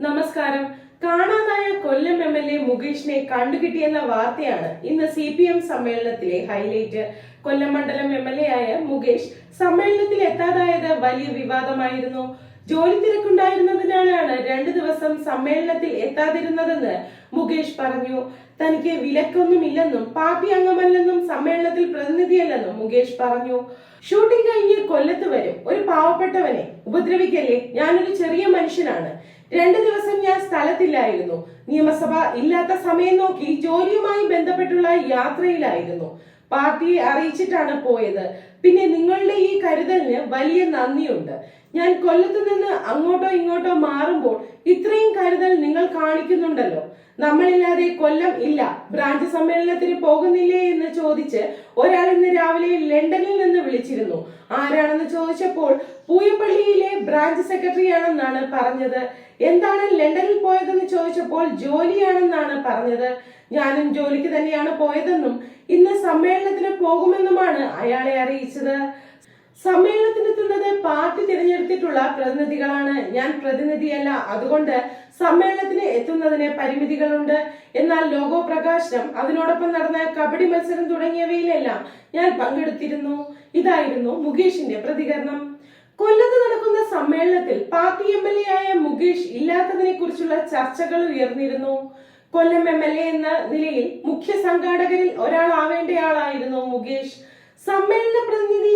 നമസ്കാരം. കാണാതായ കൊല്ലം M L A മുകേഷിനെ കണ്ടുകിട്ടിയെന്ന വാർത്തയാണ് ഇന്ന് സി പി എം സമ്മേളനത്തിലെ ഹൈലൈറ്റ്. കൊല്ലം മണ്ഡലം എം എൽ എ ആയ മുകേഷ് സമ്മേളനത്തിൽ എത്താതായത് വലിയ വിവാദമായിരുന്നു. ജോലി തിരക്കുണ്ടായിരുന്നതിനാലാണ് രണ്ടു ദിവസം സമ്മേളനത്തിൽ എത്താതിരുന്നതെന്ന് മുകേഷ് പറഞ്ഞു തനിക്ക് വിലക്കൊന്നുമില്ലെന്നും പാർട്ടി അംഗമല്ലെന്നും സമ്മേളനത്തിൽ പ്രതിനിധിയല്ലെന്നും മുകേഷ് പറഞ്ഞു. ഷൂട്ടിംഗ് കഴിഞ്ഞ് കൊല്ലത്ത് വരും. ഒരു പാവപ്പെട്ടവനെ ഉപദ്രവിക്കല്ലേ? ഞാനൊരു ചെറിയ മനുഷ്യനാണ്. രണ്ടു ദിവസം ഞാൻ സ്ഥലത്തില്ലായിരുന്നു. നിയമസഭ ഇല്ലാത്ത സമയം നോക്കി ജോലിയുമായി ബന്ധപ്പെട്ടുള്ള യാത്രയിലായിരുന്നു. പാർട്ടിയെ അറിയിച്ചിട്ടാണ് പോയത്. പിന്നെ നിങ്ങളുടെ ഈ കരുതലിന് വലിയ നന്ദിയുണ്ട്. ഞാൻ കൊല്ലത്ത് നിന്ന് അങ്ങോട്ടോ ഇങ്ങോട്ടോ മാറുമ്പോൾ ഇത്രയും കരുതൽ നിങ്ങൾ കാണിക്കുന്നുണ്ടല്ലോ. നമ്മളില്ലാതെ കൊല്ലം ഇല്ല. ബ്രാഞ്ച് സമ്മേളനത്തിന് പോകുന്നില്ലേ എന്ന് ചോദിച്ച് ഒരാൾ ഇന്ന് രാവിലെ ലണ്ടനിൽ നിന്ന് വിളിച്ചിരുന്നു. ആരാണെന്ന് ചോദിച്ചപ്പോൾ പൂയപ്പള്ളിയിലെ ബ്രാഞ്ച് സെക്രട്ടറി ആണെന്നാണ് പറഞ്ഞത്. എന്താണ് ലണ്ടനിൽ പോയതെന്ന് ചോദിച്ചപ്പോൾ ജോലിയാണെന്നാണ് പറഞ്ഞത്. ഞാനും ജോലിക്ക് തന്നെയാണ് പോയതെന്നും ഇന്ന് സമ്മേളനത്തിന് പോകുമെന്നുമാണ് അയാളെ അറിയിച്ചത്. സമ്മേളനത്തിനെത്തുന്നത് പാർട്ടി തിരഞ്ഞെടുത്തിട്ടുള്ള പ്രതിനിധികളാണ്. ഞാൻ പ്രതിനിധിയല്ല. അതുകൊണ്ട് സമ്മേളനത്തിന് എത്തുന്നതിന് പരിമിതികളുണ്ട്. എന്നാൽ ലോഗോ പ്രകാശനം അതിനോടൊപ്പം നടന്ന കബഡി മത്സരം തുടങ്ങിയവയിലെല്ലാം ഞാൻ പങ്കെടുത്തിരുന്നു. ഇതായിരുന്നു മുകേഷിന്റെ പ്രതികരണം. കൊല്ലത്ത് നടക്കുന്ന സമ്മേളനത്തിൽ പാർട്ടി എം എൽ എ ആയ മുകേഷ് ഇല്ലാത്തതിനെ കുറിച്ചുള്ള ചർച്ചകൾ ഉയർന്നിരുന്നു. കൊല്ലം എം എൽ എ എന്ന നിലയിൽ മുഖ്യ സംഘാടകരിൽ ഒരാളാവേണ്ടയാളായിരുന്നു മുകേഷ്. സമ്മേളന പ്രതിനിധി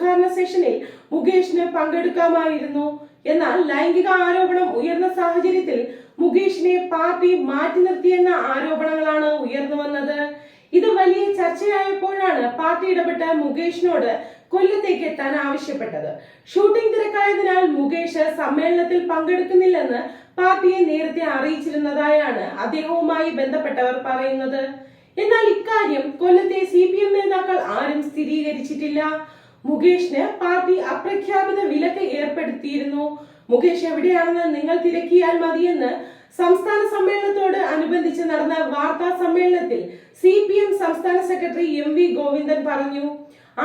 ഉദ്ഘാടന സെഷനിൽ മുകേഷിന് പങ്കെടുക്കാമായിരുന്നു. എന്നാൽ ലൈംഗിക ആരോപണം ഉയർന്ന സാഹചര്യത്തിൽ മുകേഷിനെ പാർട്ടി മാറ്റി നിർത്തിയെന്ന ആരോപണങ്ങളാണ് ഉയർന്നു വന്നത്. ഇത് വലിയ ചർച്ചയായപ്പോഴാണ് പാർട്ടി ഇടപെട്ട മുകേഷിനോട് കൊല്ലത്തേക്ക് എത്താൻ ആവശ്യപ്പെട്ടത്. ഷൂട്ടിംഗ് തിരക്കായതിനാൽ മുകേഷ് സമ്മേളനത്തിൽ പങ്കെടുക്കുന്നില്ലെന്ന് പാർട്ടിയെ നേരത്തെ അറിയിച്ചിരുന്നതായാണ് അദ്ദേഹവുമായി ബന്ധപ്പെട്ടവർ പറയുന്നത്. എന്നാൽ ഇക്കാര്യം കൊല്ലത്തെ സി പി എം നേതാക്കൾ ആരും സ്ഥിരീകരിച്ചിട്ടില്ല. മുകേഷിന് പാർട്ടി അപ്രഖ്യാപിത വിലക്ക് ഏർപ്പെടുത്തിയിരുന്നു. മുകേഷ് എവിടെയാണെന്ന് നിങ്ങൾ തിരക്കിയാൽ മതിയെന്ന് സംസ്ഥാന സമ്മേളനത്തോട് അനുബന്ധിച്ച് നടന്ന വാർത്താ സമ്മേളനത്തിൽ സി പി എം സംസ്ഥാന സെക്രട്ടറി എം വി ഗോവിന്ദൻ പറഞ്ഞു.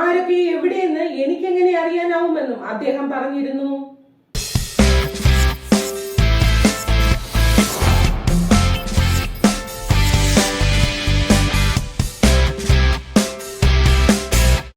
ആരൊക്കെ എവിടെയെന്ന് എനിക്കെങ്ങനെ അറിയാനാവുമെന്നും അദ്ദേഹം പറഞ്ഞിരുന്നു.